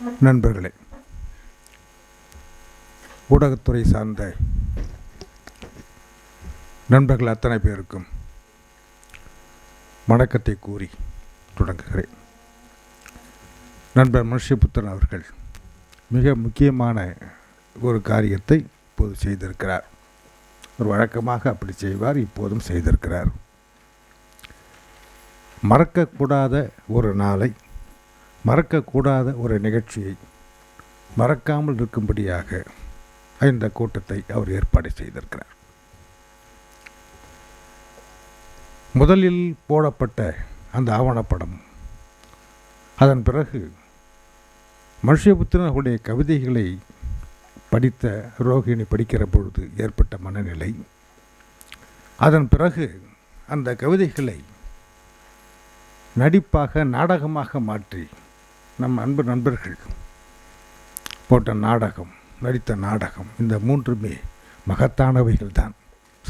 நண்பர்களே ஊடகத்துறை சார்ந்த நண்பர்கள் அத்தனை பேருக்கும் வணக்கத்தை கூறி தொடங்குகிறேன். நண்பர் மனுஷபுத்திரன் அவர்கள் மிக முக்கியமான ஒரு காரியத்தை இப்போது செய்திருக்கிறார். ஒரு வழக்கமாக அப்படி செய்வார் இப்போதும் செய்திருக்கிறார். மறக்கக்கூடாத ஒரு நாளை மறக்கக்கூடாத ஒரு நிகழ்ச்சியை மறக்காமல் இருக்கும்படியாக இந்த கூட்டத்தை அவர் ஏற்பாடு செய்திருக்கிறார். முதலில் போடப்பட்ட அந்த ஆவணப்படம் அதன் பிறகு மனுஷபுத்திரன் அவருடைய கவிதைகளை படித்த ரோகிணி படிக்கிற பொழுது ஏற்பட்ட மனநிலை அதன் பிறகு அந்த கவிதைகளை நடிப்பாக நாடகமாக மாற்றி நம் அன்பு நண்பர்கள் போட்ட நாடகம் நடித்த நாடகம் இந்த மூன்றுமே மகத்தானவைகள் தான்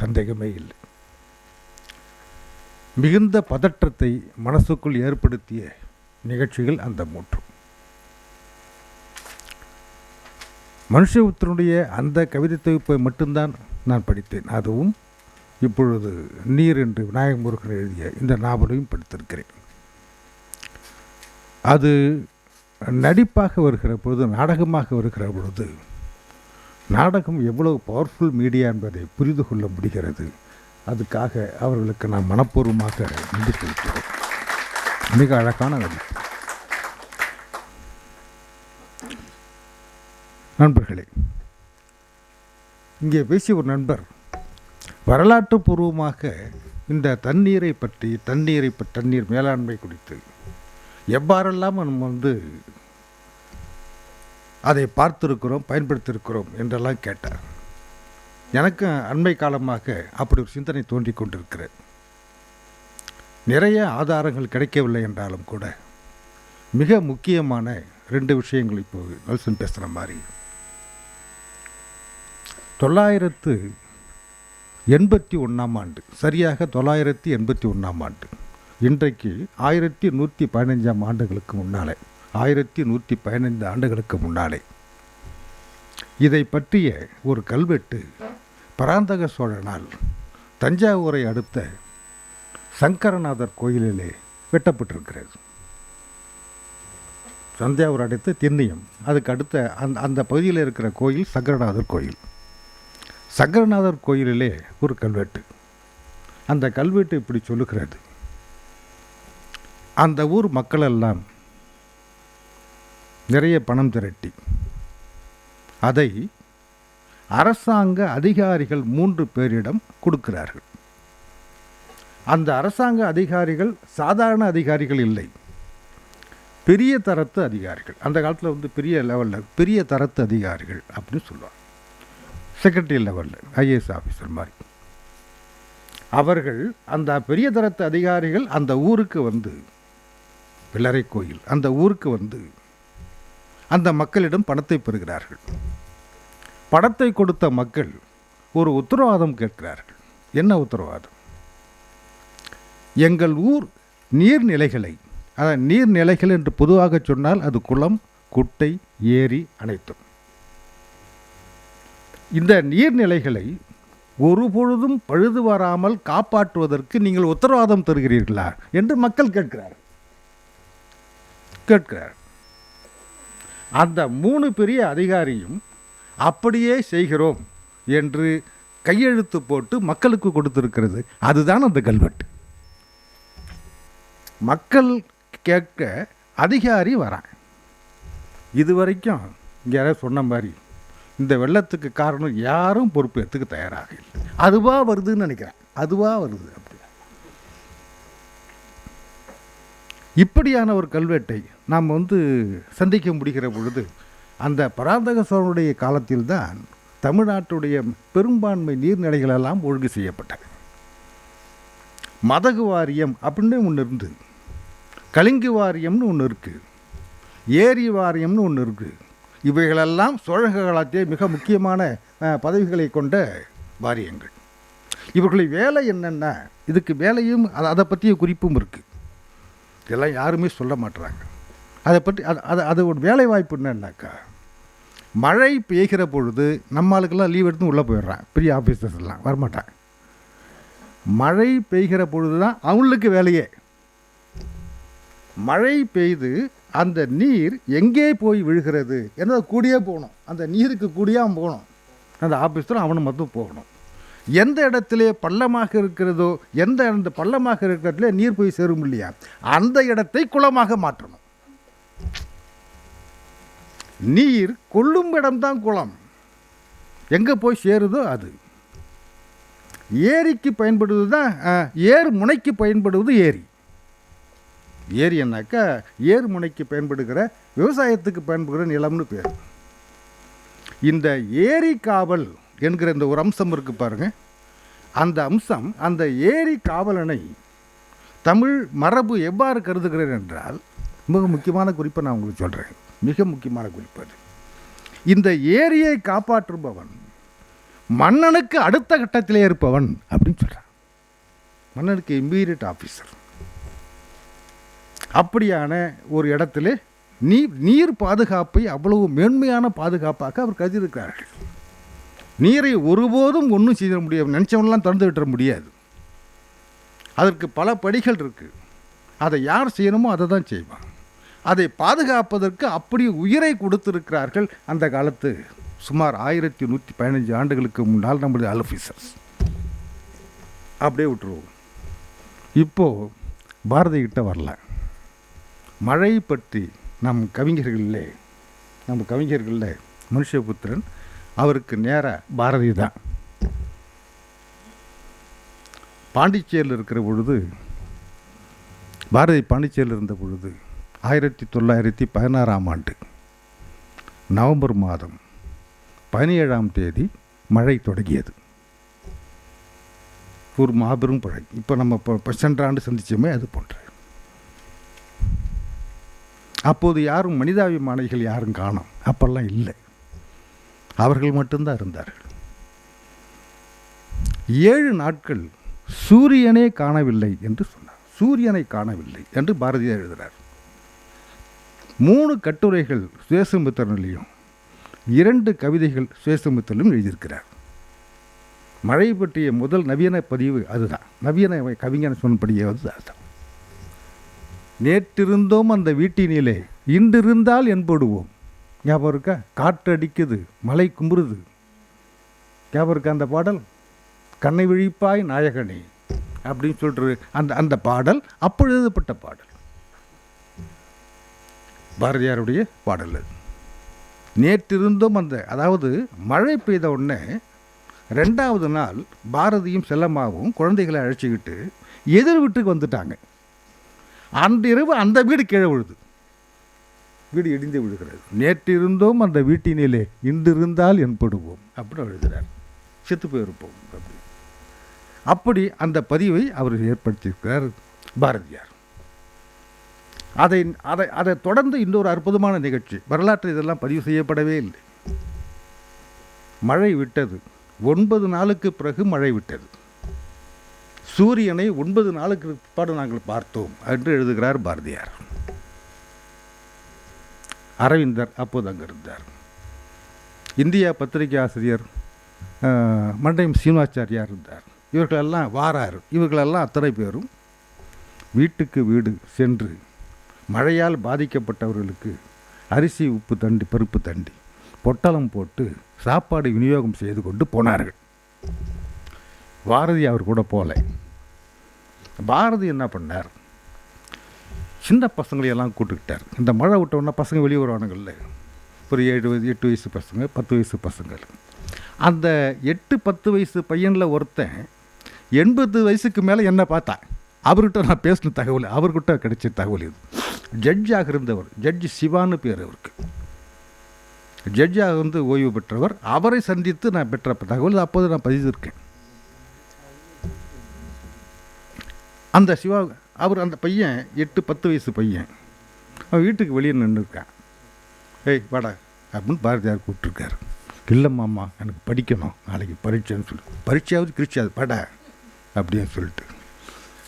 சந்தேகமே இல்லை. மிகுந்த பதற்றத்தை மனசுக்குள் ஏற்படுத்திய நிகழ்ச்சிகள் அந்த மூன்று. மனுஷபுத்திரனுடைய அந்த கவிதை தொகுப்பை மட்டும்தான் நான் படித்தேன். அதுவும் இப்பொழுது நீர் என்று விநாயக முருகன் எழுதிய இந்த நாவலையும் படித்திருக்கிறேன். அது நடிப்பாக வருகிற பொழுது நாடகமாக வருகிற பொழுது நாடகம் எவ்வளவு பவர்ஃபுல் மீடியா என்பதை புரிந்து கொள்ள முடிகிறது. அதுக்காக அவர்களுக்கு நாம் மனப்பூர்வமாக நன்றி செலுத்துகிறோம். மிக அழகான நடிப்பு. நண்பர்களே இங்கே பேசிய ஒரு நண்பர் வரலாற்று பூர்வமாக இந்த தண்ணீரை பற்றி தண்ணீரை தண்ணீர் மேலாண்மை குறித்து எவ்வாறெல்லாம் நம்ம வந்து அதை பார்த்துருக்கிறோம் பயன்படுத்தியிருக்கிறோம் என்றெல்லாம் கேட்டார். எனக்கு அண்மை காலமாக அப்படி ஒரு சிந்தனை தோன்றி கொண்டிருக்கிறது. நிறைய ஆதாரங்கள் கிடைக்கவில்லை என்றாலும் கூட மிக முக்கியமான ரெண்டு விஷயங்கள் இப்போ நல்சன் பேசுகிற மாதிரி. தொள்ளாயிரத்து எண்பத்தி ஒன்றாம் ஆண்டு சரியாக தொள்ளாயிரத்தி எண்பத்தி ஒன்றாம் ஆண்டு. இன்றைக்கு ஆயிரத்தி நூற்றி பதினஞ்சாம் ஆண்டுகளுக்கு முன்னாலே ஆயிரத்தி நூற்றி பதினைந்து ஆண்டுகளுக்கு முன்னாலே இதை பற்றிய ஒரு கல்வெட்டு பராந்தக சோழனால் தஞ்சாவூரை அடுத்த சங்கரநாதர் கோயிலிலே வெட்டப்பட்டிருக்கிறது. தஞ்சாவூர் அடுத்த திண்ணியம் அதுக்கு அடுத்த அந்த அந்த பகுதியில் இருக்கிற கோயில் சங்கரநாதர் கோயில். சங்கரநாதர் கோயிலிலே ஒரு கல்வெட்டு. அந்த கல்வெட்டு இப்படி சொல்லுகிறது. அந்த ஊர் மக்களெல்லாம் நிறைய பணம் திரட்டி அதை அரசாங்க அதிகாரிகள் மூன்று பேரிடம் கொடுக்கிறார்கள். அந்த அரசாங்க அதிகாரிகள் சாதாரண அதிகாரிகள் இல்லை. பெரிய தரத்து அதிகாரிகள். அந்த காலத்தில் வந்து பெரிய லெவலில் பெரிய தரத்து அதிகாரிகள் அப்படின்னு சொல்லுவாங்க. செக்ரட்டரி லெவலில் ஐஏஎஸ் ஆஃபீஸர் மாதிரி. அவர்கள் அந்த பெரிய தரத்து அதிகாரிகள் அந்த ஊருக்கு வந்து பிள்ளரை கோயில். அந்த ஊருக்கு வந்து அந்த மக்களிடம் பணத்தை பெறுகிறார்கள். பணத்தை கொடுத்த மக்கள் ஒரு உத்தரவாதம் கேட்கிறார்கள். என்ன உத்தரவாதம்? எங்கள் ஊர் நீர்நிலைகளை அதாவது நீர்நிலைகள் என்று பொதுவாக சொன்னால் அது குளம் குட்டை ஏரி அனைத்தும். இந்த நீர்நிலைகளை ஒரு பொழுதும் பழுது வராமல் காப்பாற்றுவதற்கு நீங்கள் உத்தரவாதம் தருகிறீர்களா? என்று மக்கள் கேட்கிறார்கள். கேட்கிறார். அந்த மூணு பெரிய அதிகாரியும் அப்படியே செய்கிறோம் என்று கையெழுத்து போட்டு மக்களுக்கு கொடுத்துருக்கிறது. அதுதான் அந்த கல்வெட்டு. மக்கள் கேட்க அதிகாரி வரான். இது வரைக்கும் இங்கே யாராவது சொன்ன மாதிரி இந்த வெள்ளத்துக்கு காரணம் யாரும் பொறுப்பேற்றுக்கு தயாராக இல்லை. அதுவாக வருதுன்னு நினைக்கிறேன். அதுவாக வருது அப்படி இப்படியான ஒரு கல்வெட்டை நாம் வந்து சந்திக்க முடிகிற பொழுது அந்த பராந்தக சோழனுடைய காலத்தில்தான் தமிழ்நாட்டுடைய பெரும்பான்மை நீர்நிலைகளெல்லாம் ஒழுங்கு செய்யப்பட்டது. மதகு வாரியம் அப்படின்னு ஒன்று இருந்து கலிங்கு வாரியம்னு ஒன்று இருக்குது ஏரி வாரியம்னு ஒன்று இருக்குது இவைகளெல்லாம் சோழக காலத்திலே மிக முக்கியமான பதவிகளை கொண்ட வாரியங்கள். இவர்களை வேலை என்னென்னா இதுக்கு வேலையும் அதை அதை பற்றிய குறிப்பும் இருக்குது இதெல்லாம் யாருமே சொல்ல மாட்டுறாங்க அதை பற்றி அது அது அது ஒரு வேலை வாய்ப்பு என்னன்னாக்கா மழை பெய்கிற பொழுது நம்ம ஆளுக்கெல்லாம் லீவ் எடுத்து உள்ளே போயிடுறான். பெரிய ஆஃபீஸர்ஸ்லாம் வரமாட்டான் மழை பெய்கிற பொழுது தான் அவங்களுக்கு வேலையே. மழை பெய்து அந்த நீர் எங்கே போய் விழுகிறது? ஏன்னா கூடியே போகணும். அந்த நீருக்கு கூடியே அவன் போகணும். அந்த ஆஃபீஸரும் அவனு மட்டும் போகணும். எந்த இடத்துல பள்ளமாக இருக்கிறதோ எந்த அந்த பள்ளமாக இருக்கிறதுல நீர் போய் சேரும் இல்லையா? அந்த இடத்தை குளமாக மாற்றணும். நீர் கொள்ளும் இடம்தான் குளம். எங்கே போய் சேருதோ அது. ஏரிக்கு பயன்படுவது தான் ஏர் முனைக்கு பயன்படுவது ஏரி. ஏரி என்னாக்கா ஏர் முனைக்கு பயன்படுகிற விவசாயத்துக்கு பயன்படுகிற நிலம்னு பேர். இந்த ஏரி காவல் என்கிற இந்த ஒரு அம்சம் இருக்குது பாருங்கள் அந்த அம்சம் அந்த ஏரி காவலனை தமிழ் மரபு எவ்வாறு கருதுகிறேன் என்றால் மிக முக்கியமான குறிப்பை நான் உங்களுக்கு சொல்கிறேன் மிக முக்கியமான குறிப்பு அது. இந்த ஏரியை காப்பாற்றுபவன் மன்னனுக்கு அடுத்த கட்டத்திலே இருப்பவன் அப்படின்னு சொல்கிறான் மன்னனுக்கு இம்மீடியட் ஆஃபீஸர் அப்படியான ஒரு இடத்துல நீர் நீர் பாதுகாப்பை அவ்வளவு மேன்மையான பாதுகாப்பாக அவர் கருதியிருக்கிறார்கள். நீரை ஒருபோதும் ஒன்றும் செய்த முடியாது. நினச்சவனெலாம் திறந்து விட்டுற முடியாது. அதற்கு பல படிகள் இருக்குது அதை யார் செய்யணுமோ அதை தான் செய்வான். அதை பாதுகாப்பதற்கு அப்படி உயிரை கொடுத்திருக்கிறார்கள் அந்த காலத்து சுமார் ஆயிரத்தி நூற்றி பதினஞ்சு ஆண்டுகளுக்கு முன்னால் நம்முடைய ஆஃபீஸர்ஸ் அப்படியே விட்டுருவோம். இப்போது பாரதி கிட்ட வரல. மழை பற்றி நம் கவிஞர்களிலே நம்ம கவிஞர்களில் மனுஷபுத்திரன் அவருக்கு நேர பாரதி தான் பாண்டிச்சேரியில் இருக்கிற பொழுது பாரதி பாண்டிச்சேரியில் இருந்த பொழுது ஆயிரத்தி தொள்ளாயிரத்தி பதினாறாம் ஆண்டு நவம்பர் மாதம் பதினேழாம் தேதி மழை தொடங்கியது. ஒரு மாபெரும் மழை இப்போ நம்ம இப்போ சென்ற ஆண்டு சந்திச்சோமே அது போன்ற. அப்போது யாரும் மனிதாபிமானிகள் யாரும் காணோம். அப்பெல்லாம் இல்லை. அவர்கள் மட்டும்தான் இருந்தார்கள். ஏழு நாட்கள் சூரியனே காணவில்லை என்று சொன்னார். சூரியனை காணவில்லை என்று பாரதியார் எழுதுகிறார் மூணு கட்டுரைகள் சுயசமுத்திரனிலையும் இரண்டு கவிதைகள் சுயசமுத்திலும் எழுதியிருக்கிறார். மழை பற்றிய முதல் நவீன பதிவு அதுதான். நவீன கவிஞன் சொன்னபடியே வந்து அதுதான் நேற்றிருந்தோம் அந்த வீட்டினிலே இன்றிருந்தால் என்படுவோம். ஞாபகம் இருக்கா? காற்று அடிக்குது மலை கும்புறுது. ஞாபகம் இருக்கா அந்த பாடல்? கண்ணை விழிப்பாய் நாயகனே அப்படின்னு சொல்லிட்டு அந்த அந்த பாடல் அப்பொழுது எழுதப்பட்ட பாடல். பாரதியாருடைய பாடல் அது. நேற்றிருந்தும் அந்த அதாவது மழை பெய்த உடனே ரெண்டாவது நாள் பாரதியும் செல்லம்மாவும் குழந்தைகளை அழைச்சிக்கிட்டு எதிர் வீட்டுக்கு வந்துட்டாங்க. அன்றிரவு அந்த வீடு கீழே விழுது. வீடு இடிந்து விழுகிறது. நேற்றிருந்தோம் அந்த வீட்டினிலே இன்றிருந்தால் என்படுவோம். அப்படின்னு எழுதுகிறார் செத்து போயிருப்போம் அப்படி. அப்படி அந்த பதிவை அவர் ஏற்படுத்தியிருக்கிறார் பாரதியார். அதை அதை அதை தொடர்ந்து இன்னொரு அற்புதமான நிகழ்ச்சி. வரலாற்று இதெல்லாம் பதிவு செய்யப்படவே இல்லை. மழை விட்டது. ஒன்பது நாளுக்கு பிறகு மழை விட்டது. சூரியனை ஒன்பது நாளுக்கு பிற்பாடு நாங்கள் பார்த்தோம் என்று எழுதுகிறார் பாரதியார். அரவிந்தர் அப்போது அங்கே இருந்தார். இந்தியா பத்திரிகை ஆசிரியர் மண்டையம் சீனிவாச்சாரியார் இருந்தார். இவர்களெல்லாம் வாரார். இவர்களெல்லாம் அத்தனை பேரும் வீட்டுக்கு வீடு சென்று மழையால் பாதிக்கப்பட்டவர்களுக்கு அரிசி உப்பு தண்டி பருப்பு தண்டி பொட்டலம் போட்டு சாப்பாடு விநியோகம் செய்து கொண்டு போனார்கள். பாரதி அவர் கூட போகல. பாரதி என்ன பண்ணார்? சின்ன பசங்களையெல்லாம் கூட்டுக்கிட்டார். இந்த மழை விட்டோன்னா பசங்க வெளியே வருவானுங்கள்ல. ஒரு ஏழு வயது எட்டு வயசு பசங்க பத்து வயசு பசங்கள். அந்த எட்டு பத்து வயசு பையனில் ஒருத்தன் எண்பது வயசுக்கு மேலே என்ன பார்த்தான் அவர்கிட்ட நான் பேசின தகவல் அவர்கிட்ட கிடைச்ச தகவல் இது. ஜட்ஜாக இருந்தவர் ஜட்ஜி சிவான்னு பேர் அவருக்கு. ஜட்ஜாக வந்து ஓய்வு பெற்றவர். அவரை சந்தித்து நான் பெற்ற தகவல் அப்போது நான் பதிவிருக்கேன் அந்த சிவா அவர் அந்த பையன் எட்டு பத்து வயசு பையன். அவன் வீட்டுக்கு வெளியே நின்றுருக்கான் ஏய் வாடா அப்படின்னு பாரதியார் கூப்பிட்ருக்காரு இல்லை மாமா எனக்கு படிக்கணும். நாளைக்கு பரீட்சைன்னு சொல்லி. பரீட்சையாவது கிரிச்சாது பட அப்படின்னு சொல்லிட்டு.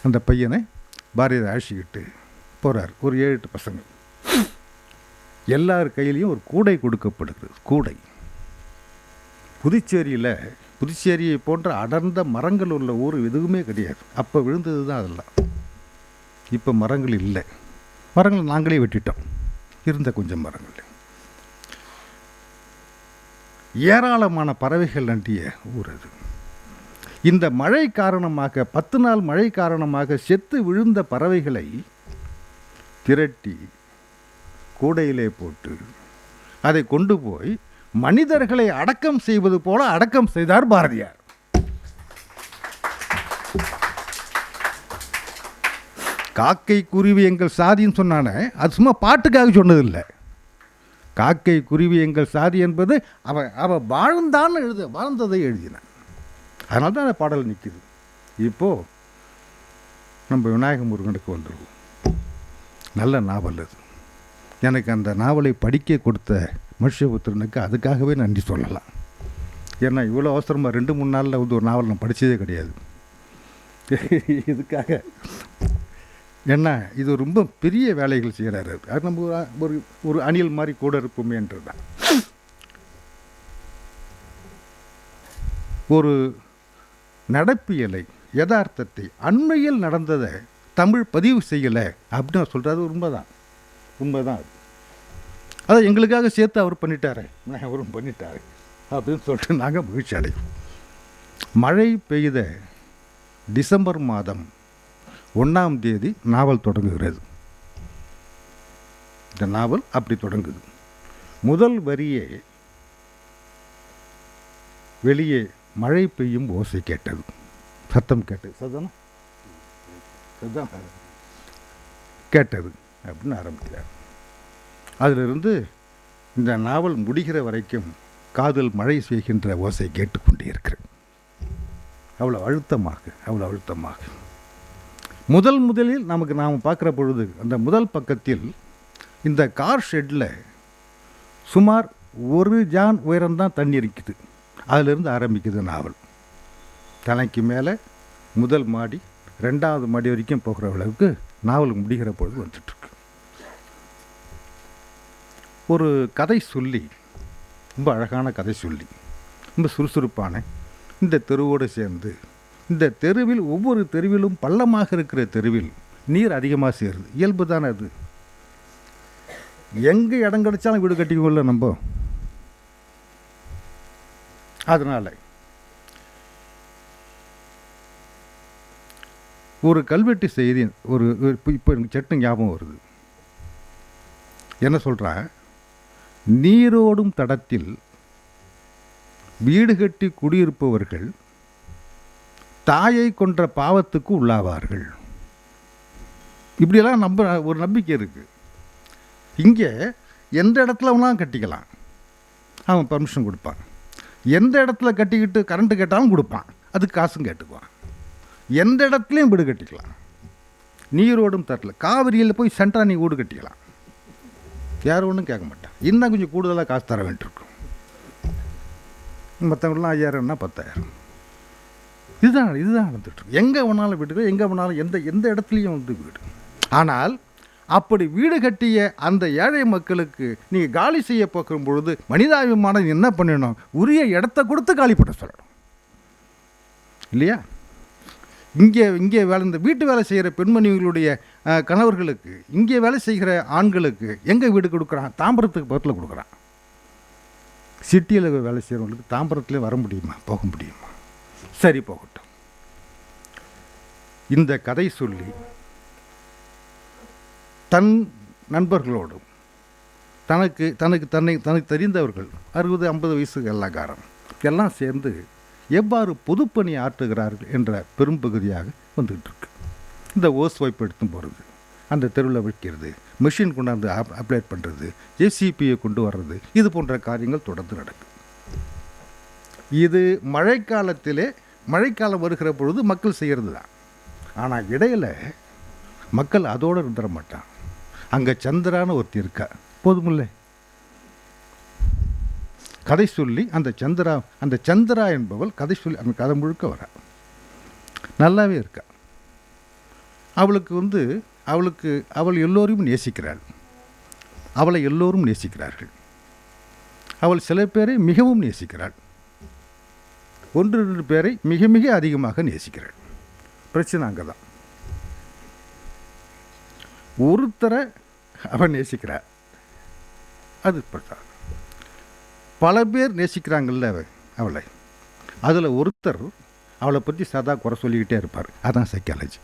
அந்த பையனை பாரதியார் அழைச்சிக்கிட்டு போகிறார் ஒரு ஏழு எட்டு பசங்க. எல்லார் கையிலையும் ஒரு கூடை கொடுக்கப்படுகிறது கூடை. புதுச்சேரியில் புதுச்சேரியை போன்ற அடர்ந்த மரங்கள் உள்ள ஊர் எதுவுமே கிடையாது. அப்போ விழுந்தது தான் அதெல்லாம். இப்போ மரங்கள் இல்லை. மரங்கள் நாங்களே வெட்டிட்டோம். இருந்த கொஞ்சம் மரங்கள். ஏராளமான பறவைகள் நண்டிய ஊர் அது. இந்த மழை காரணமாக பத்து நாள் மழை காரணமாக செத்து விழுந்த பறவைகளை திரட்டி கூடையிலே போட்டு அதை கொண்டு போய் மனிதர்களை அடக்கம் செய்வது போல அடக்கம் செய்தார் பாரதியார். காக்கை குருவி எங்கள் சாதின்னு சொன்னானே அது சும்மா பாட்டுக்காக சொன்னதில்லை. காக்கை குருவி எங்கள் சாதி என்பது அவன் அவன் வாழ்ந்தான்னு எழுத வாழ்ந்ததை எழுதினான் அதனால தான் அந்த பாடல் நிற்கிது. இப்போது நம்ம விநாயக முருகனுக்கு வந்துடுவோம். நல்ல நாவல் அது. எனக்கு அந்த நாவலை படிக்க கொடுத்த மனுஷபுத்திரனுக்கு அதுக்காகவே நன்றி சொல்லலாம். ஏன்னா இவ்வளோ அவசரமாக ரெண்டு மூணு நாளில் வந்து ஒரு நாவல் நான் படித்ததே கிடையாது. இதுக்காக ஏன்னா இது ரொம்ப பெரிய வேலைகள் செய்கிறாரு அது நம்ம ஒரு- ஒரு ஒரு அணில் மாதிரி கூட இருப்போமேன்றது தான் ஒரு நடப்பியலை யதார்த்தத்தை அண்மையில் நடந்ததை தமிழ் பதிவு செய்யலை அப்படின்னு சொல்கிறது உண்மைதான். உண்மைதான் அது. அதை எங்களுக்காக சேர்த்து அவர் பண்ணிட்டாரு. அவரும் பண்ணிட்டாரு அப்படின்னு சொல்லிட்டு நாங்கள் மகிழ்ச்சி அடைவோம். மழை பெய்த டிசம்பர் மாதம் ஒன்றாம் தேதி நாவல் தொடங்குகிறது. இந்த நாவல் அப்படி தொடங்குது. முதல் வரியே வெளியே மழை பெய்யும் ஓசை கேட்டது. சத்தம் கேட்டது. சத்தம் சத்தம். கேட்டது அப்படின்னு ஆரம்பிக்கிறார். அதிலிருந்து இந்த நாவல் முடிகிற வரைக்கும் காதல் மழை செய்கின்ற ஓசை கேட்டுக்கொண்டே இருக்கிறேன் அவ்வளோ அழுத்தமாக அவ்வளோ அழுத்தமாக. முதல் முதலில் நமக்கு நாம் பார்க்குற பொழுது அந்த முதல் பக்கத்தில் இந்த கார் ஷெட்டில் சுமார் ஒரு ஜான் உயரம்தான் தண்ணி இருக்குது. அதிலிருந்து ஆரம்பிக்குது நாவல். தலைக்கு மேலே முதல் மாடி ரெண்டாவது மாடி வரைக்கும் போகிற அளவுக்கு நாவல் முடிகிற பொழுது வந்துட்டுருக்கு. ஒரு கதை சொல்லி ரொம்ப அழகான கதை சொல்லி ரொம்ப சுறுசுறுப்பான இந்த தெருவோடு சேர்ந்து இந்த தெருவில் ஒவ்வொரு தெருவிலும் பள்ளமாக இருக்கிற தெருவில் நீர் அதிகமாக சேருது. இயல்பு தானே அது? எங்கே இடம் கிடைச்சாலும் வீடு கட்டிக்குவோம்ல நம்ம? அதனால் ஒரு கல்வெட்டு செய்தி ஒரு இப்போ இப்போ எனக்கு சட்டு ஞாபகம் வருது. என்ன சொல்கிறேன் நீரோடும் தடத்தில் வீடு கட்டி குடியிருப்பவர்கள் தாயை கொன்ற பாவத்துக்கு உள்ளாவார்கள். இப்படியெல்லாம் நம்ப ஒரு நம்பிக்கை இருக்குது இங்கே எந்த இடத்துல வேணாலும் கட்டிக்கலாம்? அவன் பர்மிஷன் கொடுப்பான். எந்த இடத்துல கட்டிக்கிட்டு கரண்ட்டு கேட்டாலும் கொடுப்பான். அதுக்கு காசும் கேட்டுக்குவான். எந்த இடத்துலையும் வீடு கட்டிக்கலாம். நீரோடும் தரல. காவிரியில் போய் சென்டா நீ வீடு கட்டிக்கலாம். யாரும் ஒன்றும் கேட்க மாட்டான். இன்னும் கொஞ்சம் கூடுதலாக காசு தர வேண்டியிருக்கும். மற்றவங்களாம் ஐயாயிரம்னா பத்தாயிரம்? இதுதான் இதுதான் நடந்துகிட்ருக்கு எங்கே வேணாலும் வீட்டுக்கு எங்கே வேணாலும் எந்த எந்த இடத்துலையும் வந்து வீடு. ஆனால் அப்படி வீடு கட்டிய அந்த ஏழை மக்களுக்கு நீங்கள் காலி செய்ய பார்க்கும் பொழுது மனிதாபிமானம் என்ன பண்ணணும்? உரிய இடத்த கொடுத்து காலி பண்ண சொல்லணும். இல்லையா? இங்கே இங்கே வேலை இந்த வீட்டு வேலை செய்கிற பெண்மணிகளுடைய கணவர்களுக்கு இங்கே வேலை செய்கிற ஆண்களுக்கு எங்கே வீடு கொடுக்குறான்? தாம்பரத்துக்கு பக்கத்தில் கொடுக்குறான். சிட்டியில் வேலை செய்கிறவங்களுக்கு தாம்பரத்துலேயே வர முடியுமா? போக முடியுமா? சரி போகட்டும். இந்த கதை சொல்லி தன் நண்பர்களோடும் தனக்கு தனக்கு தன்னை தனக்கு தெரிந்தவர்கள் அறுபது ஐம்பது வயசு எல்லாக்காரம் எல்லாம் சேர்ந்து எவ்வாறு பொதுப்பணி ஆற்றுகிறார்கள் என்ற பெரும்பகுதியாக வந்துகிட்டு இருக்கு. இந்த ஓஸ் வைப்பு எடுத்து போகிறது அந்த தெருவில் வைக்கிறது மிஷின் கொண்டாந்து அப் பண்ணுறது ஜேசிபியை கொண்டு வர்றது இது போன்ற காரியங்கள் தொடர்ந்து நடக்கும் இது மழைக்காலத்திலே மழைக்காலம் வருகிற பொழுது மக்கள் செய்கிறது தான் ஆனால் இடையில் மக்கள் அதோடு இருந்துட மாட்டான் அங்கே சந்திரான்னு ஒருத்தி இருக்கா. போதுமில்லை. கதை சொல்லி அந்த சந்திரா அந்த சந்திரா என்பவள் கதை சொல்லி அந்த கதை முழுக்க வரா. நல்லாவே இருக்கா. அவளுக்கு வந்து அவளுக்கு அவள் எல்லோரையும் நேசிக்கிறாள். அவளை எல்லோரும் நேசிக்கிறார்கள். அவள் சில பேரை மிகவும் நேசிக்கிறாள். ஒன்று ரெண்டு பேரை மிக மிக அதிகமாக நேசிக்கிறேன். பிரச்சனை அங்கே தான். ஒருத்தரை அவன் நேசிக்கிறார் அது பிரச்சனை பல பேர் நேசிக்கிறாங்கல்ல அவளை. அதில் ஒருத்தர் அவளை பற்றி சதா குறை சொல்லிக்கிட்டே இருப்பார். அதான் சைக்காலஜி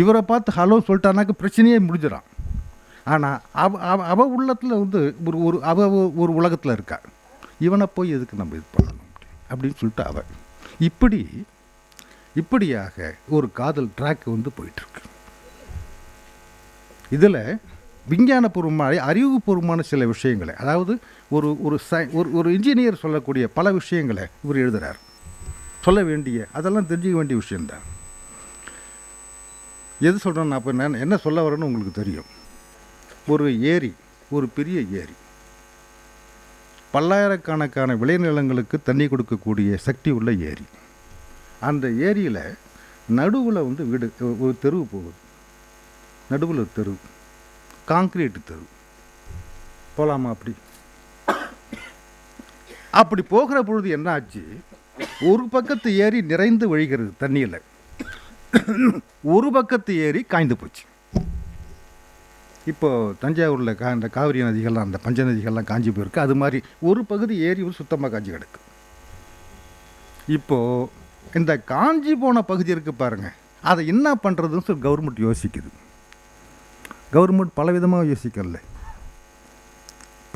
இவரை பார்த்து ஹலோ சொல்லிட்டானாக்க பிரச்சனையே முடிஞ்சிடான் ஆனால் அவ அவ அவ உள்ளத்தில் வந்து ஒரு ஒரு அவ ஒரு உலகத்தில் இருக்கா. இவனை போய் எதுக்கு நம்ம இது பண்ணலாம் அப்படின்னு சொல்லிட்டு அவள் இப்படி இப்படியாக ஒரு காதல் ட்ராக் வந்து போயிட்டுருக்கு. இதில் விஞ்ஞானபூர்வமான அறிவுபூர்வமான சில விஷயங்களை அதாவது ஒரு ஒரு சை ஒரு ஒரு இன்ஜினியர் சொல்லக்கூடிய பல விஷயங்களை இவர் எழுதுகிறார் சொல்ல வேண்டிய அதெல்லாம் தெரிஞ்சுக்க வேண்டிய விஷயந்தான் எது சொல்கிறேன் நான் இப்போ நான் என்ன சொல்ல வரேன்னு உங்களுக்கு தெரியும். ஒரு ஏரி ஒரு பெரிய ஏரி. பல்லாயிரக்கணக்கான விளைநிலங்களுக்கு தண்ணி கொடுக்கக்கூடிய சக்தி உள்ள ஏரி. அந்த ஏரியில் நடுவில் வந்து வீடு ஒரு தெருவு போகுது. நடுவில் ஒரு தெரு. காங்கிரீட் தெரு. போகலாமா அப்படி? அப்படி போகிற பொழுது என்ன ஆச்சு ஒரு பக்கத்து ஏரி நிறைந்து வழிகிறது தண்ணியில். ஒரு பக்கத்து ஏரி காய்ந்து போச்சு. இப்போது தஞ்சாவூரில் கா இந்த காவிரி நதிகள்லாம் அந்த பஞ்ச நதிகள்லாம் காஞ்சி போயிருக்கு. அது மாதிரி ஒரு பகுதி ஏரி ஒரு சுத்தமாக காஞ்சி கிடக்கு. இப்போது இந்த காஞ்சி போன பகுதி இருக்குது பாருங்கள் அதை என்ன பண்ணுறதுன்னு சொல்லி கவர்மெண்ட் யோசிக்குது. கவர்மெண்ட் பலவிதமாக யோசிக்கல.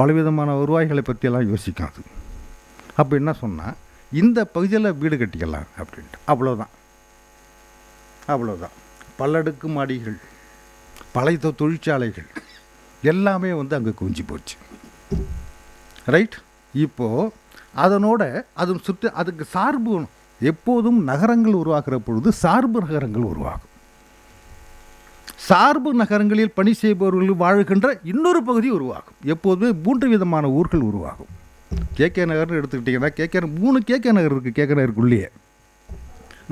பலவிதமான வருவாய்களை பற்றியெல்லாம் யோசிக்காது. அப்போ என்ன சொன்னால் இந்த பகுதியில் வீடு கட்டிக்கலாம் அப்படின்ட்டு. அவ்வளோதான் அவ்வளோதான் பல்லடுக்கு மாடிகள். பழைய தொழிற்சாலைகள் எல்லாமே வந்து அங்கே குஞ்சு போச்சு. ரைட் இப்போது அதனோட அதன் சுற்று அதுக்கு சார்பு எப்போதும் நகரங்கள் உருவாகிற பொழுது சார்பு நகரங்கள் உருவாகும். சார்பு நகரங்களில் பணி செய்பவர்கள் வாழ்கின்ற இன்னொரு பகுதி உருவாகும். எப்போதுமே மூன்று விதமான ஊர்கள் உருவாகும். கேகே நகர்னு எடுத்துக்கிட்டிங்கன்னா கேகே மூணு கேகே நகர் இருக்குது கேகே நகருக்குள்ளேயே.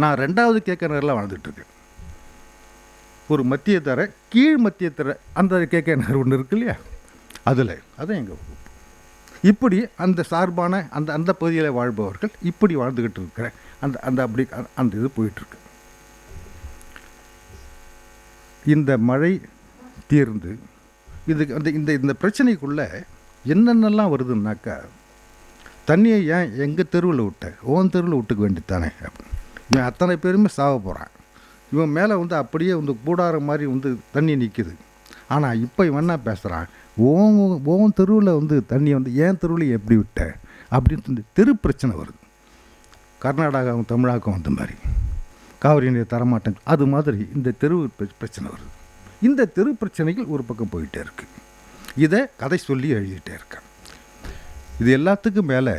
நான் ரெண்டாவது கேகே நகரில் வாழ்ந்துட்டுருக்கேன் ஒரு மத்திய தர கீழ் மத்திய தர அந்த கேகே நகர் ஒன்று இருக்கு இல்லையா? அதில் அதுதான் எங்கள் வகுப்பு இப்படி அந்த சார்பான அந்த அந்த பகுதியில் வாழ்பவர்கள் இப்படி வாழ்ந்துக்கிட்டு இருக்கிற அந்த அந்த அப்படி அந்த இது போயிட்டுருக்கு. இந்த மழை தீர்ந்து இதுக்கு அந்த இந்த இந்த பிரச்சனைக்குள்ளே என்னென்னலாம் வருதுன்னாக்கா தண்ணியை ஏன் எங்கள் தெருவில் விட்ட? ஓன் தெருவில் விட்டுக்க வேண்டித்தானே அப்படின்னு அத்தனை பேருமே சாக போகிறான் இவன் மேலே வந்து அப்படியே வந்து கூடாரம் மாதிரி வந்து தண்ணி நிற்கிது ஆனால் இப்போ இவன் என்ன பேசுகிறான் ஓன் ஓன் தெருவில் வந்து தண்ணி வந்து ஏன் தெருவில் எப்படி விட்ட? அப்படின்னு சொல்லி தெரு பிரச்சனை வருது. கர்நாடகாவும் தமிழாக்கும் வந்த மாதிரி. காவிரி நீர் தரமாட்டேன் அது மாதிரி இந்த தெரு பிரச்சனை வருது. இந்த தெரு பிரச்சனைகள் ஒரு பக்கம் போயிட்டே இருக்குது இதை கதை சொல்லி எழுதிட்டே இருக்கேன். இது எல்லாத்துக்கும் மேலே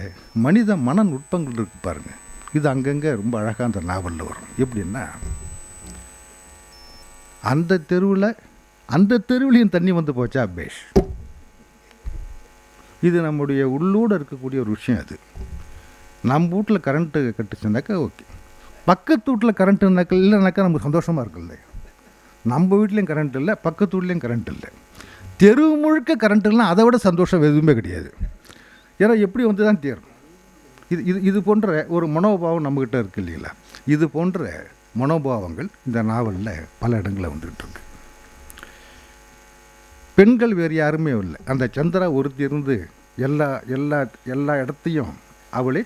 மனித மன நுட்பங்கள் இருக்குது பாருங்கள் இது அங்கங்கே ரொம்ப அழகாக அந்த நாவலில் வரும். எப்படின்னா அந்த தெருவில் அந்த தெருவிலையும் தண்ணி வந்து போச்சா பேஷ் இது நம்முடைய உள்ளூட இருக்கக்கூடிய ஒரு விஷயம் அது. நம்ம வீட்டில் கரண்ட்டு கட்டுச்சுனாக்கா ஓகே பக்கத்து வீட்டில் கரண்ட்டுனாக்கா இல்லைனாக்கா நமக்கு சந்தோஷமாக இருக்குல்ல நம்ம வீட்லேயும் கரண்ட் இல்லை பக்கத்து வீட்லேயும் கரண்ட் இல்லை. தெரு முழுக்க கரண்ட் இல்லைனா அதை விட சந்தோஷம் எதுவுமே கிடையாது. ஏன்னா எப்படி வந்து தான் தேரும்? இது இது இது போன்ற ஒரு மனோபாவம் நம்மக்கிட்ட இருக்கு இல்லைங்களா? இது போன்ற மனோபாவங்கள் இந்த நாவலில் பல இடங்களில் வந்துக்கிட்டு இருக்கு. பெண்கள் வேறு யாருமே இல்லை. அந்த சந்திரா ஒருத்தி இருந்து எல்லா எல்லா எல்லா இடத்தையும் அவளை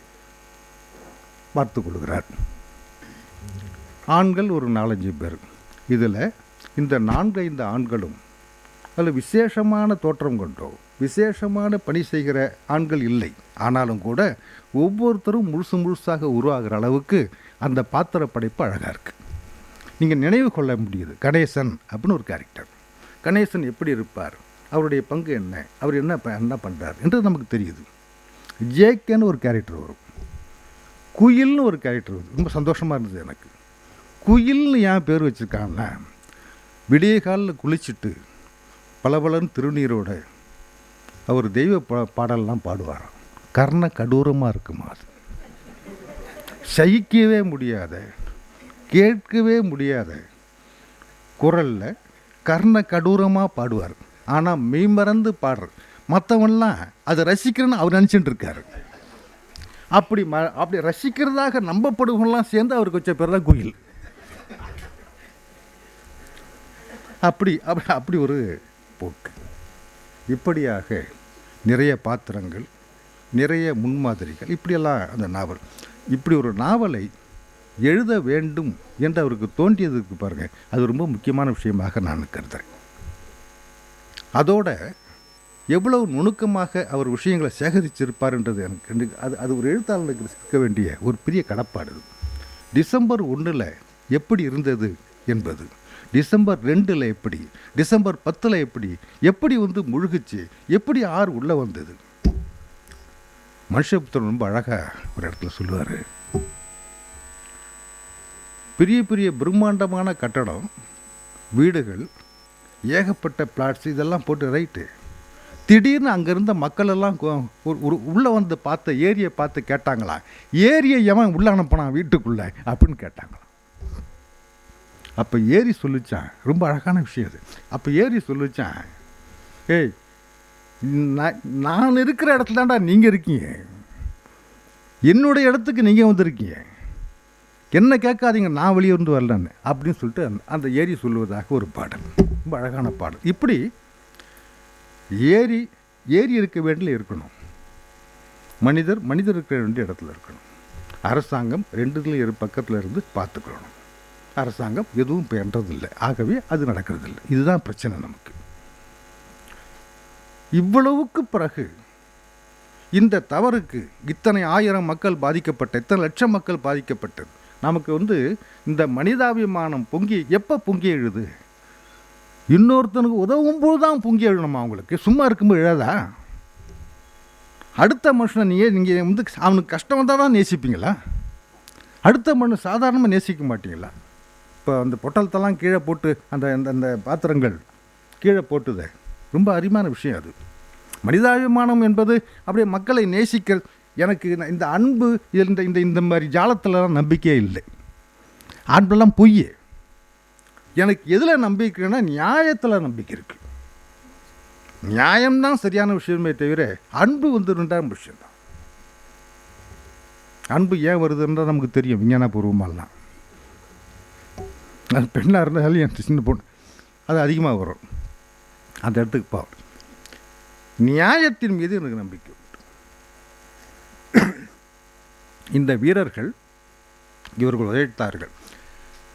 பார்த்து கொள்கிறார். ஆண்கள் ஒரு நாலஞ்சு பேர். இதில் இந்த நான்கு ஐந்து ஆண்களும் அதில் விசேஷமான தோற்றம் கொண்டோ விசேஷமான பணி செய்கிற ஆண்கள் இல்லை. ஆனாலும் கூட ஒவ்வொருத்தரும் முழுசு முழுசாக உருவாகிற அளவுக்கு அந்த பாத்திர படைப்பு அழகாக இருக்குது நீங்கள் நினைவு கொள்ள முடியுது. கணேசன் அப்படின்னு ஒரு கேரக்டர் கணேசன் எப்படி இருப்பார்? அவருடைய பங்கு என்ன? அவர் என்ன என்ன பண்ணுறார் என்று நமக்கு தெரியுது. ஜேக்கேன்னு ஒரு கேரக்டர் வரும். குயில்னு ஒரு கேரக்டர் வருது ரொம்ப சந்தோஷமாக இருந்தது எனக்கு. குயில்னு ஏன் பேர் வச்சுருக்காங்கன்னா விடிய காலில் குளிச்சுட்டு பளபளன்னு திருநீரோட அவர் தெய்வ பா பாடல்லாம் பாடுவாராம். கர்ண கடூரமாக இருக்குமா அது? சகிக்கவே முடியாத கேட்கவே முடியாத குரலில் கர்ண கடூரமாக பாடுவார். ஆனால் மீமறந்து பாடுற மற்றவன்லாம் அதை ரசிக்கிறேன்னு அவர் நினச்சிட்டு இருக்கார். அப்படி ம அப்படி ரசிக்கிறதாக நம்பப்படுவங்களாம் சேர்ந்து அவருக்கு வச்ச பேர் தான் குயில். அப்படி அப்படி அப்படி ஒரு போக்கு. இப்படியாக நிறைய பாத்திரங்கள் நிறைய முன்மாதிரிகள் இப்படியெல்லாம் அந்த நாவல். இப்படி ஒரு நாவலை எழுத வேண்டும் என்று அவருக்கு தோன்றியதுக்கு பாருங்கள் அது ரொம்ப முக்கியமான விஷயமாக நான் கருதுறேன். அதோட எவ்வளவு நுணுக்கமாக அவர் விஷயங்களை சேகரிச்சிருப்பார்ன்றது எனக்கு எனக்கு அது அது ஒரு எழுத்தாளனுக்கு இருக்க வேண்டிய ஒரு பெரிய கடப்பாடு டிசம்பர் ஒன்றில் எப்படி இருந்தது என்பது டிசம்பர் ரெண்டில் எப்படி டிசம்பர் பத்தில் எப்படி எப்படி வந்து முழுகுச்சு எப்படி ஆறு உள்ளே வந்தது மனுஷபுத்திரன் ரொம்ப அழகாக ஒரு இடத்துல சொல்லுவார். பெரிய பெரிய பிரம்மாண்டமான கட்டடம் வீடுகள் ஏகப்பட்ட பிளாட்ஸ் இதெல்லாம் போட்டு ரைட்டு திடீர்னு அங்கேருந்த மக்களெல்லாம் மக்கள் எல்லாம் ஒரு உள்ளே வந்து பார்த்த ஏரியை பார்த்து கேட்டாங்களா? ஏரியை எவன் உள்ளே அனுப்பினான் வீட்டுக்குள்ளே? அப்படின்னு கேட்டாங்களாம். அப்போ ஏரி சொல்லிச்சான். ரொம்ப அழகான விஷயம் அது. அப்போ ஏரி சொல்லிச்சான். ஏய் நான் நான் இருக்கிற இடத்துல தான்டா நீங்கள் இருக்கீங்க. என்னுடைய இடத்துக்கு நீங்கள் வந்திருக்கீங்க. என்ன கேட்காதீங்க நான் வெளியே இருந்து வரலன்னு அப்படின்னு சொல்லிட்டு அந்த- அந்த ஏரி சொல்லுவதாக ஒரு பாடல். ரொம்ப அழகான பாடல். இப்படி ஏரி ஏரி இருக்க வேண்டிய இருக்கணும். மனிதர் மனிதர் இருக்க வேண்டிய இடத்துல இருக்கணும். அரசாங்கம் ரெண்டுலேயும் இரு பக்கத்தில் இருந்து பார்த்துக்கணும். அரசாங்கம் எதுவும் பண்ணுறதில்லை ஆகவே அது நடக்கிறதில்லை. இதுதான் பிரச்சனை நமக்கு. இவ்வளவுக்கு பிறகு இந்த தவறுக்கு இத்தனை ஆயிரம் மக்கள் பாதிக்கப்பட்ட இத்தனை லட்சம் மக்கள் பாதிக்கப்பட்டது. நமக்கு வந்து இந்த மனிதாபிமானம் பொங்கி எப்போ பொங்கி எழுது? இன்னொருத்தனுக்கு உதவும் போது தான் பொங்கி எழுதணுமா அவங்களுக்கு? சும்மா இருக்கும்போது எழுதா அடுத்த மனுஷனை நீங்கள் நீங்கள் வந்து அவனுக்கு கஷ்டம் வந்தால் தான் நேசிப்பீங்களா? அடுத்த மனு சாதாரணமாக நேசிக்க மாட்டீங்களா? இப்போ அந்த பொட்டலத்தெல்லாம் கீழே போட்டு அந்த அந்த அந்த பாத்திரங்கள் கீழே போட்டுதே. ரொம்ப அருமையான விஷயம் அது. மனிதாபிமானம் என்பது அப்படியே மக்களை நேசிக்க எனக்கு இந்த- இந்த அன்பு இந்த இந்த இந்த மாதிரி ஜாலத்திலலாம் நம்பிக்கையே இல்லை. அன்பெல்லாம் பொய் எனக்கு எதில் நம்பிக்கைன்னா நியாயத்தில் நம்பிக்கை இருக்குது நியாயம்தான் சரியான விஷயமே தவிர அன்பு வந்து ரெண்டாம் விஷயம் தான் அன்பு ஏன் வருதுன்றால் நமக்கு தெரியும் விஞ்ஞானபூர்வமாலாம் அது பெண்ணாக இருந்தாலும் என் சின்ன பொண்ணு அது அதிகமாக வரும். அந்த இடத்துக்கு போகும் நியாயத்தின் மீது எனக்கு நம்பிக்கை உண்டு. இந்த வீரர்கள் இவர்கள் உழைத்தார்கள்.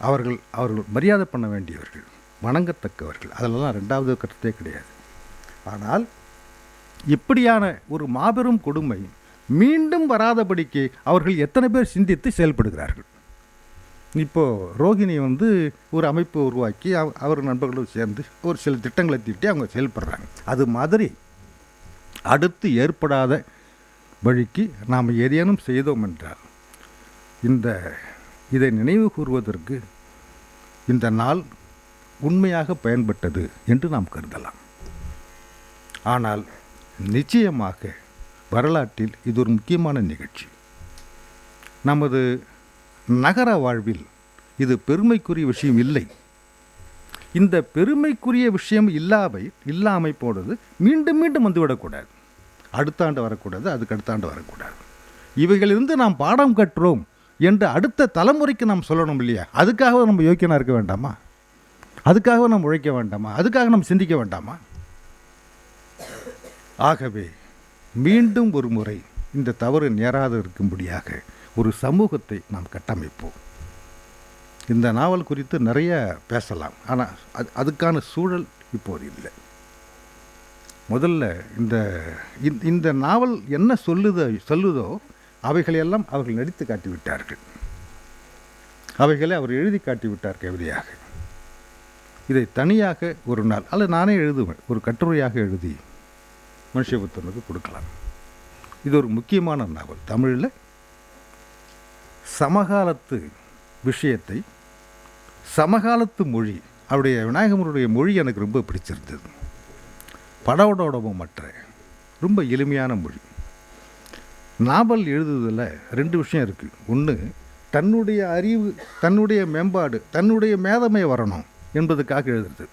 அவர்கள் அவர்கள் மரியாதை பண்ண வேண்டியவர்கள் வணங்கத்தக்கவர்கள். அதெல்லாம் ரெண்டாவது கருத்தே கிடையாது. ஆனால் இப்படியான ஒரு மாபெரும் கொடுமை மீண்டும் வராதபடிக்கு அவர்கள் எத்தனை பேர் சிந்தித்து செயல்படுகிறார்கள்? இப்போது ரோகிணி வந்து ஒரு அமைப்பு உருவாக்கி அவ- அவர் நண்பர்களும் சேர்ந்து ஒரு சில திட்டங்களை தீட்டி அவங்க செயல்படுறாங்க. அது மாதிரி அடுத்து ஏற்படாத வழிக்கு நாம் ஏதேனும் செய்தோம் என்றால் இந்த இதை நினைவு கூறுவதற்கு இந்த நாள் உண்மையாக பயன்பட்டது என்று நாம் கருதலாம். ஆனால் நிச்சயமாக வரலாற்றில் இது ஒரு முக்கியமான நிகழ்ச்சி. நமது நகர வாழ்வில் இது பெருமைக்குரிய விஷயம் இல்லை. இந்த பெருமைக்குரிய விஷயம் இல்லாமை இல்லாமை போனது மீண்டும் மீண்டும் வந்துவிடக்கூடாது. அடுத்த ஆண்டு வரக்கூடாது அதுக்கு அடுத்த ஆண்டு வரக்கூடாது. இவைகளிலிருந்து நாம் பாடம் கற்றோம் என்று அடுத்த தலைமுறைக்கு நாம் சொல்லணும் இல்லையா? அதுக்காக நம்ம யோக்கியனாக இருக்க வேண்டாமா? அதுக்காக நாம் உழைக்க வேண்டாமா? அதுக்காக நம்ம சிந்திக்க வேண்டாமா? ஆகவே மீண்டும் ஒரு முறை இந்த தவறு நேராது இருக்கும்படியாக ஒரு சமூகத்தை நாம் கட்டமைப்போம். இந்த நாவல் குறித்து நிறைய பேசலாம். ஆனால் அது அதுக்கான சூழல் இப்போது இல்லை. முதல்ல இந்த இந்த- இந்த நாவல் என்ன சொல்லுதோ சொல்லுதோ அவைகளையெல்லாம் அவர்கள் நடித்து காட்டிவிட்டார்கள். அவைகளை அவர் எழுதி காட்டிவிட்டார் கவிதையாக. இதை தனியாக ஒரு நாள் அல்ல நானே எழுதுவேன் ஒரு கட்டுரையாக எழுதி மனுஷபுத்தனுக்கு கொடுக்கலாம். இது ஒரு முக்கியமான நாவல். தமிழில் சமகாலத்து விஷயத்தை சமகாலத்து மொழி அவருடைய விநாயகமருடைய மொழி எனக்கு ரொம்ப பிடிச்சிருந்தது. படவடோடவும் மற்ற ரொம்ப எளிமையான மொழி. நாவல் எழுதுவதில் ரெண்டு விஷயம் இருக்குது ஒன்று தன்னுடைய அறிவு தன்னுடைய மேம்பாடு தன்னுடைய மேதமை வரணும் என்பதுக்காக எழுதுறது.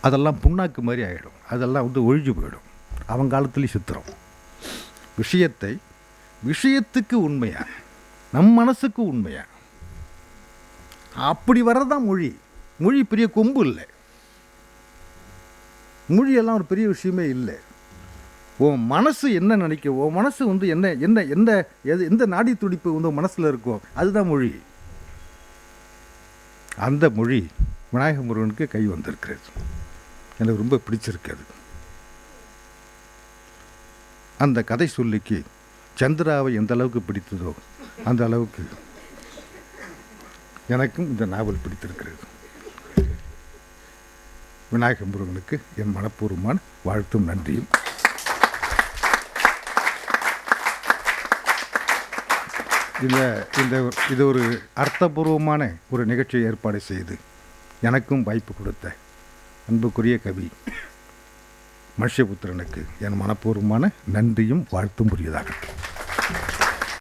அதெல்லாம் புண்ணாக்கு மாதிரி ஆகிடும் அதெல்லாம் வந்து ஒழிஞ்சு போயிடும். அவங்க காலத்துலேயும் சித்திரம். விஷயத்தை விஷயத்துக்கு உண்மையாக நம் மனசுக்கு உண்மையா? அப்படி வர்றதான் மொழி. மொழி பெரிய கொம்பு இல்லை. மொழியெல்லாம் ஒரு பெரிய விஷயமே இல்லை. உன் மனசு என்ன நினைக்க உன் மனசு வந்து என்ன என்ன எந்த எது எந்த நாடி துடிப்பு வந்து மனசில் இருக்கோ அதுதான் மொழி. அந்த மொழி விநாயக முருகனுக்கு கை வந்திருக்கிறது. எனக்கு ரொம்ப பிடிச்சிருக்கிறது அந்த கதை சொல்லிக்கு சந்திராவை எந்த அளவுக்கு பிடித்ததோ அந்த அளவுக்கு எனக்கும் இந்த நாவல் பிடித்திருக்கிறது. விநாயக முருகனுக்கு என் மனப்பூர்வமான வாழ்த்தும் நன்றியும். இந்த இந்த இது ஒரு அர்த்தபூர்வமான ஒரு நிகழ்ச்சியை ஏற்பாடு செய்து எனக்கும் வாய்ப்பு கொடுத்த அன்புக்குரிய கவி மனுஷபுத்திரனுக்கு என் மனப்பூர்வமான நன்றியும் வாழ்த்தும் புரியதாக